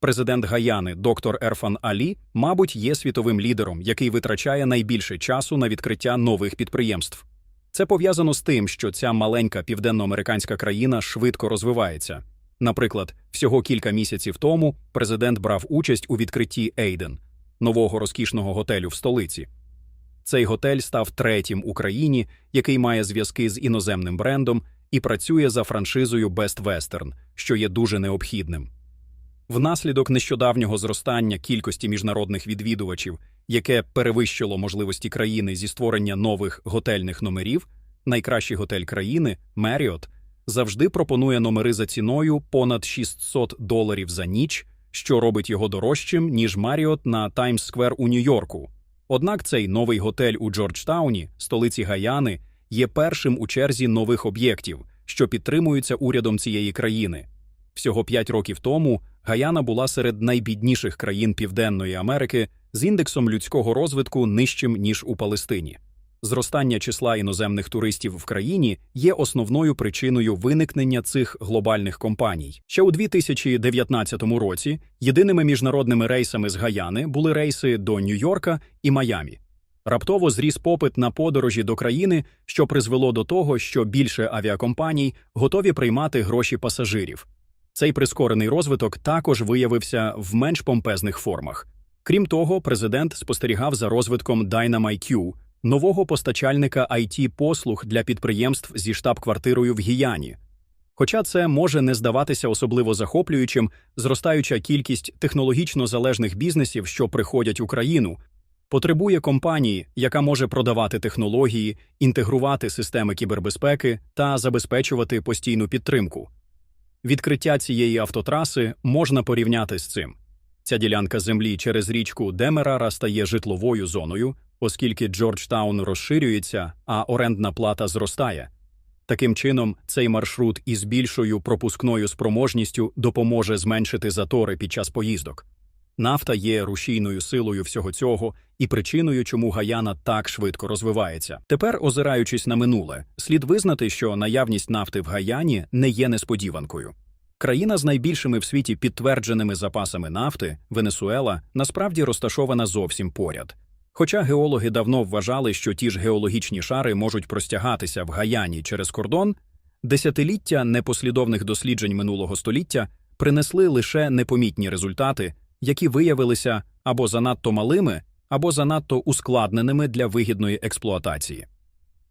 Президент Гаяни, доктор Ерфан Алі, мабуть, є світовим лідером, який витрачає найбільше часу на відкриття нових підприємств. Це пов'язано з тим, що ця маленька південноамериканська країна швидко розвивається. Наприклад, всього кілька місяців тому президент брав участь у відкритті Ейден, нового розкішного готелю в столиці. Цей готель став третім у країні, який має зв'язки з іноземним брендом і працює за франшизою Best Western, що є дуже необхідним. Внаслідок нещодавнього зростання кількості міжнародних відвідувачів, яке перевищило можливості країни зі створення нових готельних номерів, найкращий готель країни Marriott завжди пропонує номери за ціною понад 600 доларів за ніч, що робить його дорожчим, ніж Marriott на Таймс-сквер у Нью-Йорку. Однак цей новий готель у Джорджтауні, столиці Гаяни, є першим у черзі нових об'єктів, що підтримуються урядом цієї країни. Всього п'ять років тому Гаяна була серед найбідніших країн Південної Америки з індексом людського розвитку нижчим ніж у Палестині. Зростання числа іноземних туристів в країні є основною причиною виникнення цих глобальних компаній. Ще у 2019 році єдиними міжнародними рейсами з Гаяни були рейси до Нью-Йорка і Майамі. Раптово зріс попит на подорожі до країни, що призвело до того, що більше авіакомпаній готові приймати гроші пасажирів. Цей прискорений розвиток також виявився в менш помпезних формах. Крім того, президент спостерігав за розвитком DynamIQ, нового постачальника it послуг для підприємств зі штаб-квартирою в Гіяні. Хоча це може не здаватися особливо захоплюючим, зростаюча кількість технологічно залежних бізнесів, що приходять у країну, потребує компанії, яка може продавати технології, інтегрувати системи кібербезпеки та забезпечувати постійну підтримку. Відкриття цієї автотраси можна порівняти з цим. Ця ділянка землі через річку Демерара стає житловою зоною, оскільки Джорджтаун розширюється, а орендна плата зростає. Таким чином, цей маршрут із більшою пропускною спроможністю допоможе зменшити затори під час поїздок. Нафта є рушійною силою всього цього і причиною, чому Гаяна так швидко розвивається. Тепер, озираючись на минуле, слід визнати, що наявність нафти в Гаяні не є несподіванкою. Країна з найбільшими в світі підтвердженими запасами нафти, Венесуела, насправді розташована зовсім поряд. Хоча геологи давно вважали, що ті ж геологічні шари можуть простягатися в Гаяні через кордон, десятиліття непослідовних досліджень минулого століття принесли лише непомітні результати, які виявилися або занадто малими, або занадто ускладненими для вигідної експлуатації.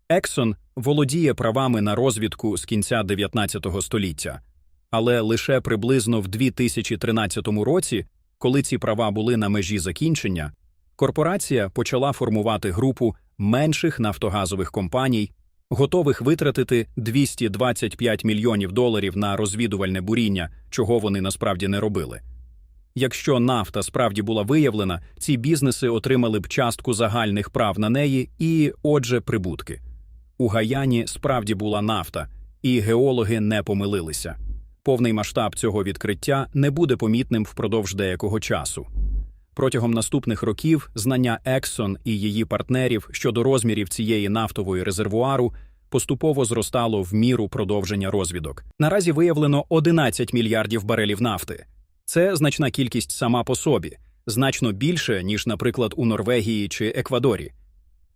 Ексон володіє правами на розвідку з кінця 19 століття, але лише приблизно в 2013 році, коли ці права були на межі закінчення, корпорація почала формувати групу менших нафтогазових компаній, готових витратити 225 мільйонів доларів на розвідувальне буріння, чого вони насправді не робили. Якщо нафта справді була виявлена, ці бізнеси отримали б частку загальних прав на неї і, отже, прибутки. У Гаяні справді була нафта, і геологи не помилилися. Повний масштаб цього відкриття не буде помітним впродовж деякого часу. Протягом наступних років знання Exxon і її партнерів щодо розмірів цієї нафтової резервуару поступово зростало в міру продовження розвідок. Наразі виявлено 11 мільярдів барелів нафти. Це значна кількість сама по собі, значно більше, ніж, наприклад, у Норвегії чи Еквадорі.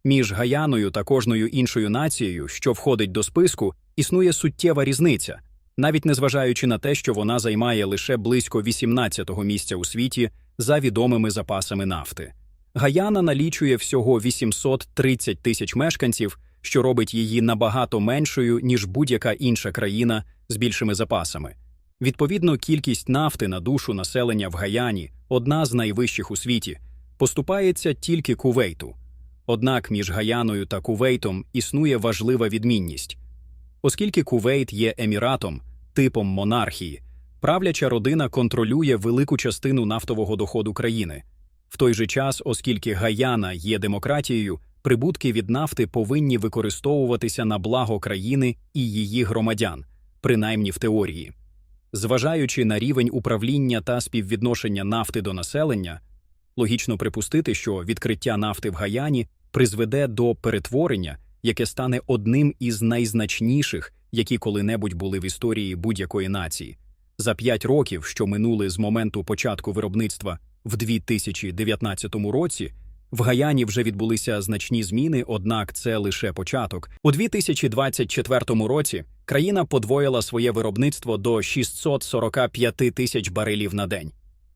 Між Гаяною та кожною іншою нацією, що входить до списку, існує суттєва різниця, навіть незважаючи на те, що вона займає лише близько 18-го місця у світі за відомими запасами нафти. Гаяна налічує всього 830 тисяч мешканців, що робить її набагато меншою, ніж будь-яка інша країна з більшими запасами. Відповідно, кількість нафти на душу населення в Гаяні, одна з найвищих у світі, поступається тільки Кувейту. Однак між Гаяною та Кувейтом існує важлива відмінність. Оскільки Кувейт є еміратом, типом монархії, правляча родина контролює велику частину нафтового доходу країни. В той же час, оскільки Гаяна є демократією, прибутки від нафти повинні використовуватися на благо країни і її громадян, принаймні в теорії. Зважаючи на рівень управління та співвідношення нафти до населення, логічно припустити, що відкриття нафти в Гаяні призведе до перетворення, яке стане одним із найзначніших, які коли-небудь були в історії будь-якої нації. За п'ять років, що минули з моменту початку виробництва в 2019 році, в Гаяні вже відбулися значні зміни, однак це лише початок. У 2024 році країна подвоїла своє виробництво до 645 тисяч барелів на день.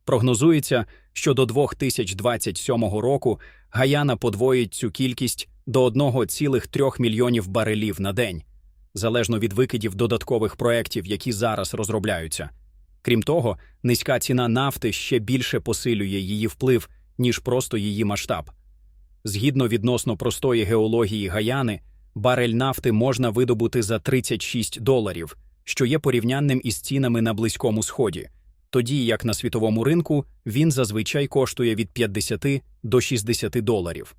Прогнозується, що до 2027 року Гаяна подвоїть цю кількість до 1,3 мільйонів барелів на день, залежно від викидів додаткових проєктів, які зараз розробляються. Крім того, низька ціна нафти ще більше посилює її вплив, ніж просто її масштаб. Згідно відносно простої геології Гаяни, барель нафти можна видобути за 36 доларів, що є порівнянним із цінами на Близькому Сході, тоді як на світовому ринку він зазвичай коштує від 50 до 60 доларів.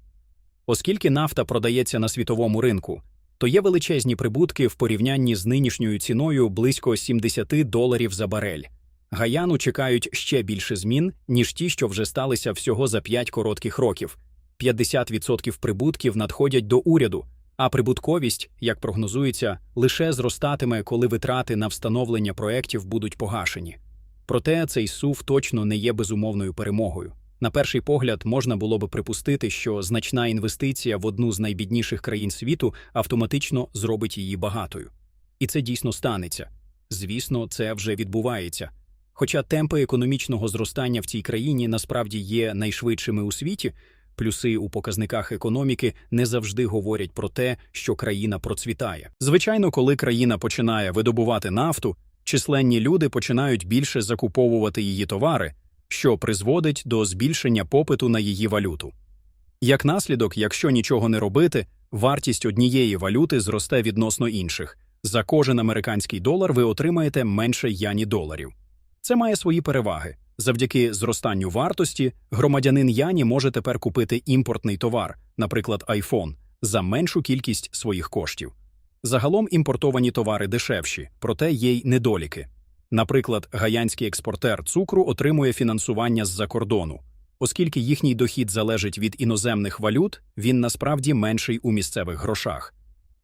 Оскільки нафта продається на світовому ринку, то є величезні прибутки в порівнянні з нинішньою ціною близько 70 доларів за барель. Гаяну чекають ще більше змін, ніж ті, що вже сталися всього за 5 коротких років. 50% прибутків надходять до уряду, а прибутковість, як прогнозується, лише зростатиме, коли витрати на встановлення проєктів будуть погашені. Проте цей сув точно не є безумовною перемогою. На перший погляд, можна було би припустити, що значна інвестиція в одну з найбідніших країн світу автоматично зробить її багатою. І це дійсно станеться. Звісно, це вже відбувається. Хоча темпи економічного зростання в цій країні насправді є найшвидшими у світі, плюси у показниках економіки не завжди говорять про те, що країна процвітає. Звичайно, коли країна починає видобувати нафту, численні люди починають більше закуповувати її товари, що призводить до збільшення попиту на її валюту. Як наслідок, якщо нічого не робити, вартість однієї валюти зросте відносно інших. За кожен американський долар ви отримаєте менше яні доларів. Це має свої переваги. Завдяки зростанню вартості громадянин Яні може тепер купити імпортний товар, наприклад, iPhone, за меншу кількість своїх коштів. Загалом імпортовані товари дешевші, проте є й недоліки. Наприклад, гаянський експортер цукру отримує фінансування з-за кордону. Оскільки їхній дохід залежить від іноземних валют, він насправді менший у місцевих грошах.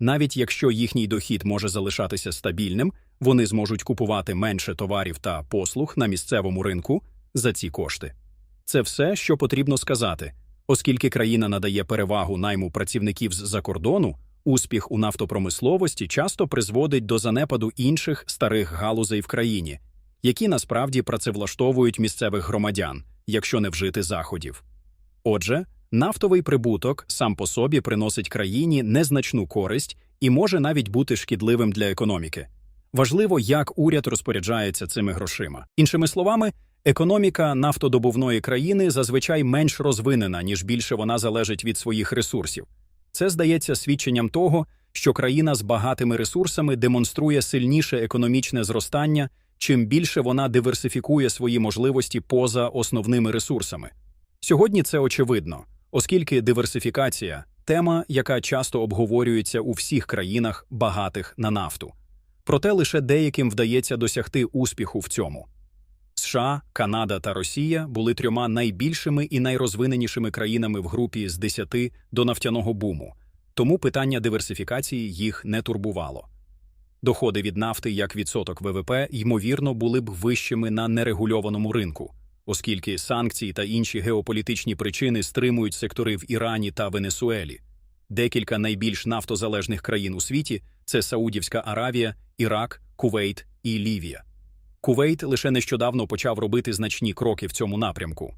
Навіть якщо їхній дохід може залишатися стабільним, вони зможуть купувати менше товарів та послуг на місцевому ринку за ці кошти. Це все, що потрібно сказати, оскільки країна надає перевагу найму працівників з-за кордону, успіх у нафтопромисловості часто призводить до занепаду інших старих галузей в країні, які насправді працевлаштовують місцевих громадян, якщо не вжити заходів. Отже, нафтовий прибуток сам по собі приносить країні незначну користь і може навіть бути шкідливим для економіки. Важливо, як уряд розпоряджається цими грошима. Іншими словами, економіка нафтодобувної країни зазвичай менш розвинена, ніж більше вона залежить від своїх ресурсів. Це здається свідченням того, що країна з багатими ресурсами демонструє сильніше економічне зростання, чим більше вона диверсифікує свої можливості поза основними ресурсами. Сьогодні це очевидно, оскільки диверсифікація тема, яка часто обговорюється у всіх країнах, багатих на нафту. Проте лише деяким вдається досягти успіху в цьому. США, Канада та Росія були трьома найбільшими і найрозвиненішими країнами в групі з 10 до нафтяного буму, тому питання диверсифікації їх не турбувало. Доходи від нафти як відсоток ВВП, ймовірно, були б вищими на нерегульованому ринку, оскільки санкції та інші геополітичні причини стримують сектори в Ірані та Венесуелі. Декілька найбільш нафтозалежних країн у світі це Саудівська Аравія, Ірак, Кувейт і Лівія. Кувейт лише нещодавно почав робити значні кроки в цьому напрямку.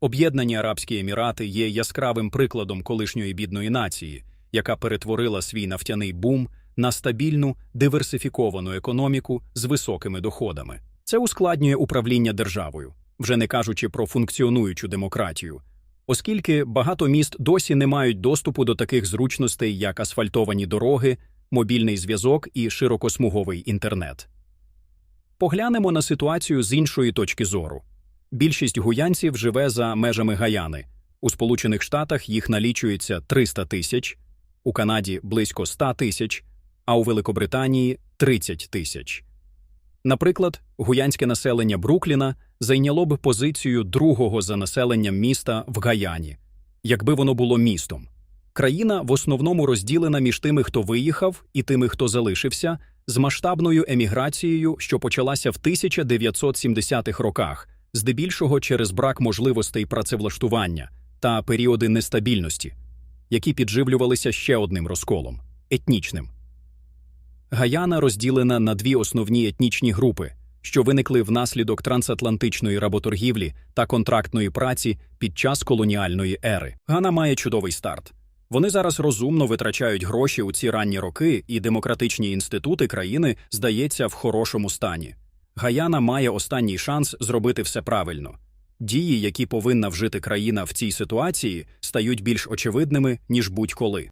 Об'єднані Арабські Емірати є яскравим прикладом колишньої бідної нації, яка перетворила свій нафтяний бум на стабільну диверсифіковану економіку з високими доходами. Це ускладнює управління державою, вже не кажучи про функціонуючу демократію, оскільки багато міст досі не мають доступу до таких зручностей, як асфальтовані дороги, мобільний зв'язок і широкосмуговий інтернет. Поглянемо на ситуацію з іншої точки зору. Більшість гуянців живе за межами Гаяни. У Сполучених Штатах їх налічується 300 тисяч, у Канаді близько 100 тисяч, а у Великобританії 30 тисяч. Наприклад, гуянське населення Брукліна зайняло б позицію другого за населенням міста в Гаяні, якби воно було містом. Країна в основному розділена між тими, хто виїхав, і тими, хто залишився, з масштабною еміграцією, що почалася в 1970-х роках, здебільшого через брак можливостей працевлаштування та періоди нестабільності, які підживлювалися ще одним розколом етнічним. Гаяна розділена на дві основні етнічні групи, що виникли внаслідок трансатлантичної работоргівлі та контрактної праці під час колоніальної ери. Гана має чудовий старт. Вони зараз розумно витрачають гроші у ці ранні роки, і демократичні інститути країни, здається, в хорошому стані. Гаяна має останній шанс зробити все правильно. Дії, які повинна вжити країна в цій ситуації, стають більш очевидними, ніж будь-коли.